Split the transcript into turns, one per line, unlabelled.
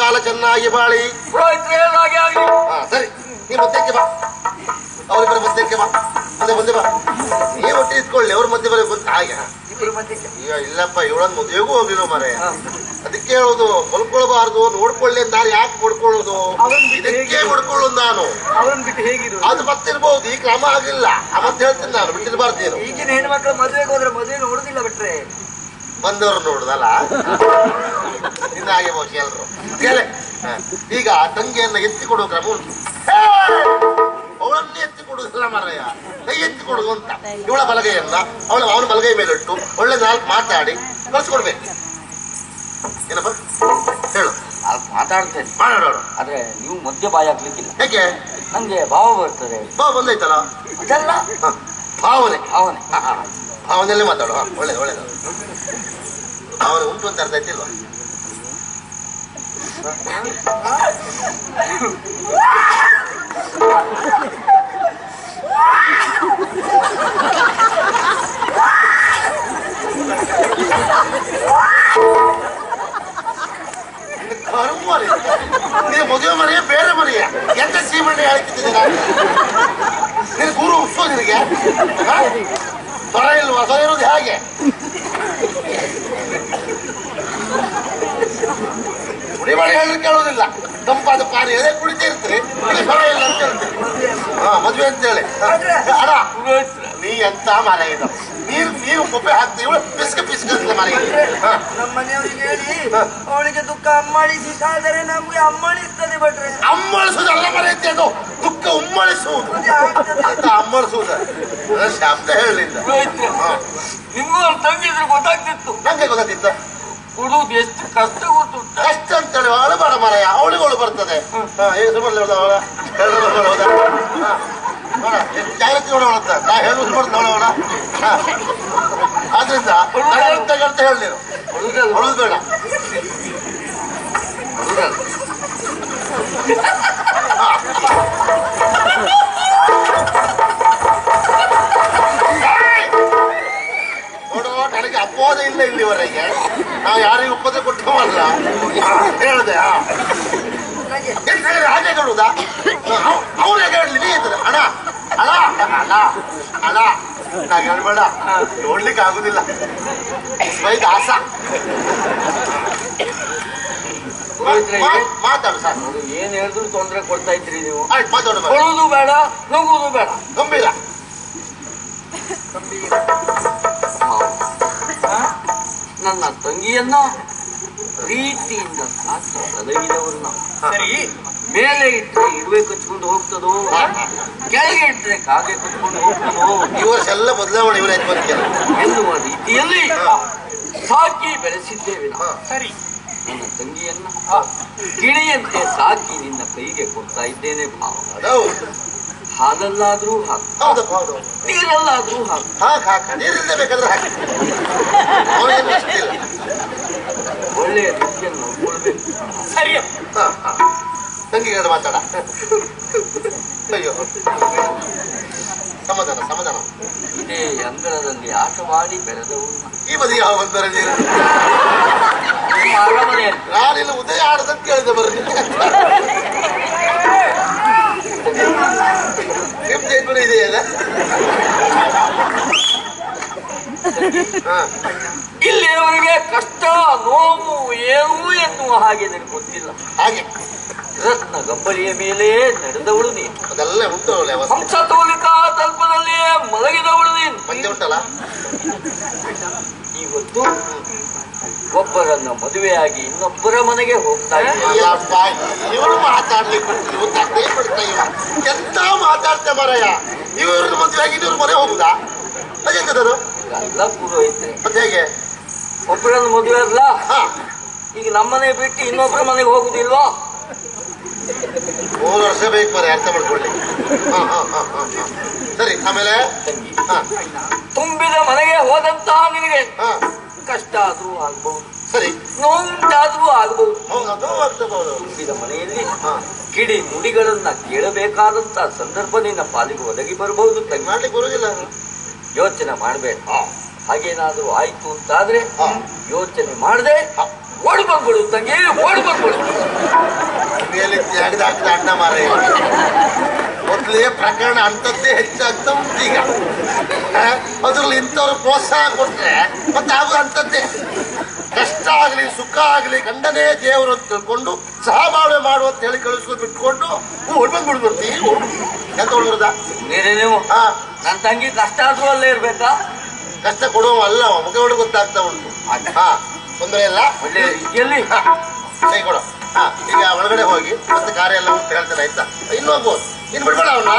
ಕಾಲ ಚೆನ್ನಾಗಿ ಬಾಳಿ. ಹಾ ಸರಿ. ನೀ ಮಧ್ಯಕ್ಕೆ ಬಾ. ಅವರಿಬ್ಬರ ಮಧ್ಯಕ್ಕೆ ಬಾ. ಮುಂದೆ ಮುಂದೆ ಬಾ. ನೀವು ಒಟ್ಟು ಇಟ್ಕೊಳ್ಳಿ ಅವ್ರ ಮಧ್ಯೆ ಬರೀ ಬಂತ ಹಾಗೆ.
ಮಧ್ಯಕ್ಕೆ
ಇಲ್ಲಪ್ಪ ಇವಳನ್ ಮದುವೆಗೂ ಹೋಗಿಲ್ಲ ಮರೆ ಅದಕ್ಕೆ ಹೇಳೋದು ಮಲ್ಕೊಳ್ಬಾರ್ದು ನೋಡ್ಕೊಳ್ಳಿ ಅಂತ ನಾನು ಯಾಕೆ
ಬಿಟ್ಟು
ಇದಕ್ಕೆ
ಹೇಗೆ?
ನಾನು.
ಅವರನ್ನು ಬಿಟ್ಟು ಹೇಗಿರು?
ಅದು ಮತ್ತಿರ್ಬಹುದು ಈ ಕ್ರಮ ಆಗಿಲ್ಲ. ಅವತ್ತು ಮತ್ತೆ ಹೇಳ್ತೀನಿ ನಾನು ಬಿಟ್ಟಿರ್ಬಾರ್ದು ನೀನು.
ಈಗಿನ ಹೆಣ್ಮಕ್ಳು ಮದುವೆಗೆ ಹೋದ್ರೆ ಮದುವೆ ನೋಡುದಿಲ್ಲ ಬಿಟ್ರೆ.
ಬಂದವರು ನೋಡುದಲ್ಲ? ಇನ್ನ ಹಾಗೆ ಬಹುಶಃ ಎಲ್ರು. ಕೇಳಿ. ಈಗ ತಂಗಿಯನ್ನ ಎತ್ತಿ ಕೊಡುವ ಕ್ರಮ ಉಂಟು. ಅವಳನ್ನ ಎತ್ತಿ ಕೊಡುದಿಲ್ಲ ಮಾರಯ್ಯ ಕೈ ಎತ್ತಿ ಕೊಡುದು ಅಂತ. ಇವಳ ಬಲಗೈಯನ್ನ ಅವಳ ಅವನ ಬಲಗೈ ಮೇಲೆ ಇಟ್ಟು ಒಳ್ಳೆ ನಾಲ್ಕು ಮಾತಾಡಿ ಕಳ್ಸಿಕೊಡ್ಬೇಕು. ಏನಪ್ಪ? ಹೇಳು.
ಮಾತಾಡ್ತೇನೆ
ಮಾತಾಡೋಣ
ಆದ್ರೆ ನೀವು ಮಧ್ಯ ಬಾಯಿ ಆಗ್ಲಿಕ್ಕಿಲ್ಲ
ಯಾಕೆ?
ನಂಗೆ ಭಾವ ಬರ್ತದೆ.
ಭಾವ ಬಂದೈತಲ್ಲ?
ಅದಲ್ಲ?
ಭಾವನೆ
ಅವನೇ
ಹ. ಭಾವನೆಯಲ್ಲೇ ಮಾತಾಡು. ಹ, ಒಳ್ಳೇದು ಒಳ್ಳೇದು. ಭಾವನೆ ಉಂಟು ಅಂತ ಅರ್ಥ ಆಯ್ತಿಲ್ವಾ? ಕರ್ಮರಿ ನೀನು ಮದುವೆ ಮರಿಯ ಬೇರೆ ಮರಿಯ ಎಂತ ಸೀಮಣ್ಣೆ ಹೇಳ್ತಿದ್ದೀನಿ ನಾನು ನಿನ್ ಗುರು ಉಪ್ಪು ನಿನಗೆ? ಸ್ವರ ಇಲ್ವಾ? ಸ್ವರ ಇರೋದು ಹೇಗೆ? ಕುಡಿ ಮಾಡಿ ಹೇಳಿದ್ರೆ ಕೇಳೋದಿಲ್ಲ ತಂಪಾದ ಪಾನಿ ಅದೇ ಕುಡಿತಾ ಇರ್ತೀರಿ. ಸ್ವರ ಇಲ್ಲ ಅಂತ ಹೇಳ್ತೀರಿ ಹಾ, ಮದುವೆ ಅಂತೇಳಿ. ಅಣ್ಣ. ನೀ ಎಂತ ಮರ ಇದು? ನೀರು ನೀರು ಕೊಪ್ಪೆ ಹಾಕ್ತೀವಿ ಇವಳು ಪಿಸ್ಕ ಪಿಸ್ಕ ಅಂತ ಮರ ಹಾ.
ನಮ್ಮ ಮನೆಯವರಿಗೆ ಹೇಳಿ ಅವಳಿಗೆ ದುಃಖ ಅಮ್ಮಳಿಸಿ ಸಾದರೆ ನಮ್ಗೆ ಅಮ್ಮಳಿಸ್ತದೆ ಭಟ್ರೆ.
ಅಮ್ಮಳಿಸುವುದಲ್ಲ ಮರೆಯುತ್ತೆ ಅದು. ದುಃಖ ಉಮ್ಮಳಿಸುವುದು. ಅಂತ ಅಮ್ಮಳಿಸುವುದು. ಶಬ್ದ ಹೇಳಿಲ್ಲ
ನಿಮ್ಗೂ ಅವ್ರು ತಂಗಿದ್ರೆ ಗೊತ್ತಾಗ್ತಿತ್ತು.
ನಂಗೆ ಗೊತ್ತಾಗ್ತಿತ್ತ?
ಕೊಡುವುದು ಎಷ್ಟು ಕಷ್ಟ ಗೊತ್ತು
ಕಷ್ಟ ಅಂತೇಳಿ ಅವಳು ಅವಳಿಗಳು ಬರ್ತದೆ. ಹಾ, ಈಗ ಸುಮ್ಮನೆ ಹೋದ ಅವಳ ಹೇಳಿದ್ರೆ ಬರ್ತಾಳೆ ಹೌದಾ? ಹಾ. ನೋಡ, ಎಷ್ಟು ಜಾಗ್ರತೆ ನೋಡೋಣ ಅಂತ ನಾ ಹೇಳುದು ಬರ್ತಾಳೆ ಅವಳ ಹಾ. ಆದ್ರಿಂದ ಅಂತ ಹೇಳಿ ನೀನು ಹೊಳದು ಬೇಡ ನೋಡು ನನಗೆ ಅಪವಾದ ಇಲ್ಲ ಇಲ್ಲಿವರೆಗೆ ನಾವು ಯಾರಿಗೂ ಉಪದ್ರ ಕೊಟ್ಟವಲ್ಲ ಹೇಳಿದೆ ಎಂತ ಹೇಳಿದ್ರೆ ಹಾಗೆ ನೋಡುದಾ ಅವ್ರು ಹೇಗೆ ಹೇಳಲಿ ನೀ ಇದ್ದಾರೆ ಅಣ್ಣ ಅಣ್ಣ ಅಣ್ಣ ಅಣ್ಣ ನಾ ಹೇಳ್ಬೇಡ ನೋಡ್ಲಿಕ್ಕೆ ಆಗುದಿಲ್ಲ. ಬೈ ದಾಸ ಮಾತ್- ಮಾತಾಡು ಸರ್.
ಏನ್ ಹೇಳಿದ್ರು ತೊಂದ್ರೆ ಕೊಡ್ತಾ ಇದ್ರಿ ನೀವು.
ಆಯ್ತು ಮಾತಾಡು ಬಾ.
ಬೇಡ ನುಗ್ಗುವುದು ಬೇಡ.
ಗಂಭೀರ.
ನನ್ನ ತಂಗಿಯನ್ನ ಪ್ರೀತಿಯಿಂದ ಸಾಕಿ
ಸರಿ
ಮೇಲೆ ಇಟ್ಟರೆ ಇರುವೆ ಕಚ್ಕೊಂಡು ಹೋಗ್ತದೋ? ಕೆಳಗೆ ಇಟ್ಟರೆ ಕಾಗೆ ಕಚ್ಕೊಂಡು ಹೋಗ್ತದೋ?
ಈ ವರ್ಷ ಎಲ್ಲ ಬದಲಾವಣೆ ಇವರೇ ಮಾಡಿ
ಎನ್ನುವ ರೀತಿಯಲ್ಲಿ ಸಾಕಿ ಬೆಳೆಸಿದ್ದೇವೆ.
ಸರಿ.
ನನ್ನ ತಂಗಿಯನ್ನ ಗಿಳಿಯಂತೆ ಸಾಕಿ ನಿನ್ನ ಕೈಗೆ ಕೊಡ್ತಾ ಇದ್ದೇನೆ ಭಾವ
ಹಾಗಲ್ಲಾದರೂ
ಹಾಲಲ್ಲಾದ್ರೂ ಹಾಕು. ನೀರಲ್ಲಾದ್ರೂ ಹಾಕು.
ನೀರಿಲ್ಲದೆ ಬೇಕಾದ್ರೆ ಹಾಕಿ.
ಒಳ್ಳೆಯ ರೀತಿಯನ್ನು ನೋಡ್ಕೊಳ್ಬೇಕು.
ಸರಿ ತಂಗಿಗಾರ ಮಾತಾಡ ಅಯ್ಯೋ ಸಮಾಧಾನ ಸಮಾಧಾನ
ಇದೇ ಅಂಗಳದಲ್ಲಿ ಆಟವಾಡಿ ಬೆಳೆದವರು
ಈ ಬದಿ ಯಾವ ಬಂದರೆ ನೀನು
ನಿಮ್ಮ ಅರಮನೆಯಲ್ಲಿ
ನಾನಿಲ್ಲಿ ಉದಯ ಆಡದಂತ ಕೇಳಿದೆ ಬರ್ರಿ ನಿಮ್ದು ಏನ್ ಕೂಡ ಇದೆಯಲ್ಲ ಹಾ.
ಇಲ್ಲಿಯವರೆಗೆ ಕಷ್ಟ ನೋವು ಏನು ಎನ್ನುವ ಹಾಗೆ ನನಗೆ ಗೊತ್ತಿಲ್ಲ.
ಹಾಗೆ.
ರತ್ನ ಗಬ್ಬರಿಯ ಮೇಲೆ ನಡೆದವಳು ನೀನು.
ಅದೆಲ್ಲ ಉಂಟು ಒಳ್ಳೆ ಅವಸ್ಥೆ
ತಲ್ಪದಲ್ಲಿ ಮಲಗಿದವಳು ನೀನು.
ಪಂಚ ಉಂಟಲ್ಲ?
ಇವತ್ತು ಒಬ್ಬರನ್ನ ಮದುವೆಯಾಗಿ ಇನ್ನೊಬ್ಬರ ಮನೆಗೆ ಹೋಗ್ತಾ.
ಅಯ್ಯಪ್ಪ ಇವನು ಮಾತಾಡ್ಲಿಕ್ಕೆ ಗೊತ್ತಾಗ್ತೇ ಬಿಡ್ತಾ ಇವ. ಎಂತ ಮಾತಾಡ್ತಾ ಮರಯ್ಯ ಇವರು ಮದುವೆ ಆಗಿ ಇವ್ರ ಮನೆ ಹೋಗುದಾ? ಅದೇಂತದದು
ಎಲ್ಲ
ಮತ್ತೆ ಹೇಗೆ?
ಒಬ್ಬರನ್ನ ಮದುವೆ ಅಲ್ಲ ಈಗ ನಮ್ಮನೆ ಬಿಟ್ಟು ಇನ್ನೊಬ್ಬರ ಮನೆಗೆ ಹೋಗುದಿಲ್ವಾ?
ಮೂರು ವರ್ಷ ಬೇಕು ಬರೀ ಅರ್ಥ ಮಾಡ್ಕೊಳ್ಳಿ. ಹಾ ಹಾ ಹಾ ಹಾ ಹಾ. ಸರಿ ಆಮೇಲೆ?
ತಂಗಿ
ಹಾ.
ತುಂಬಿದ ಮನೆಗೆ ಹೋದಂತಹ ನಿನಗೆ
ಹಾ.
ಕಷ್ಟ ಆದ್ರೂ ಆಗ್ಬಹುದು
ಸರಿ.
ನೋವುಂಟಾದ್ರೂ ಆಗ್ಬಹುದು ತುಂಬಿದ ಮನೆಯಲ್ಲಿ ಕಿಡಿ ನುಡಿಗಳನ್ನ ಕೇಳಬೇಕಾದಂತ ಸಂದರ್ಭ ನಿನ್ನ ಪಾಲಿಗೆ ಒದಗಿ ಬರಬಹುದು ತಂಗಿ
ಮಾಡ್ಲಿಕ್ಕೆ ಬರುದಿಲ್ಲ
ಯೋಚನೆ ಮಾಡಬೇಡ. ಹಾಗೇನಾದರೂ ಆಯ್ತು ಅಂತಾದ್ರೆ. ಯೋಚನೆ ಮಾಡದೆ ಓಡಿ ಬಂದ್ಬಿಡು ತಂಗಿ ಓಡಿ ಬಂದ್ಬಿಡು
ಅಣ್ಣ ಮಾರೇ ಮೊದಲೇ ಪ್ರಕರಣ ಅಂತದ್ದೇ ಹೆಚ್ಚಾಗ್ತಾ ಉಂಟು ಈಗ. ಅದ್ರಲ್ಲಿ ಇಂಥವ್ರು ಪ್ರೋತ್ಸಾಹ ಕೊಟ್ರೆ ಮತ್ತೆ ಆಗುದು ಅಂತದ್ದೇ ಕಷ್ಟ ಆಗಲಿ ಸುಖ ಆಗಲಿ ಗಂಡನೇ ದೇವರು ಅಂತ ತಿಳ್ಕೊಂಡು ಸಹಬಾಳ್ವೆ ಮಾಡು ಅಂತ ಹೇಳಿ ಕಳಿಸ್ಕೊಂಡು ಬಿಟ್ಕೊಂಡು ಹೊಡ್ಬಂದು ಬಿಡ್ಬಿಡ್ತೀವಿ ಎಂತ ಹೊಡ್ಬಿಡ್ದ
ನೀನೇ ನೀವು?
ಹಾ
ನನ್ನ ತಂಗಿ ಕಷ್ಟ ಆದ್ರೂ ಅಲ್ಲೇ ಇರ್ಬೇಕಾ?
ಕಷ್ಟ ಕೊಡುವ ಅಲ್ಲ ಅವ, ಮುಖ ನೋಡಿ ಗೊತ್ತಾಗ್ತಾ ಉಂಟು. ಹಾ ತೊಂದರೆ ಇಲ್ಲ.
ಒಳ್ಳೆ
ಎಲ್ಲಿ ಕೈ ಕೊಡು. ಹಾ ಈಗ ಒಳಗಡೆ ಹೋಗಿ ಮತ್ತೆ ಕಾರ್ಯ ಎಲ್ಲ ಹೇಳ್ತಾರೆ ಆಯ್ತಾ? ಇನ್ನು ಹೋಗ್ಬೋದು ಇನ್ನು ಬಿಡ್ಬೇಡ ಅವನ್ನ.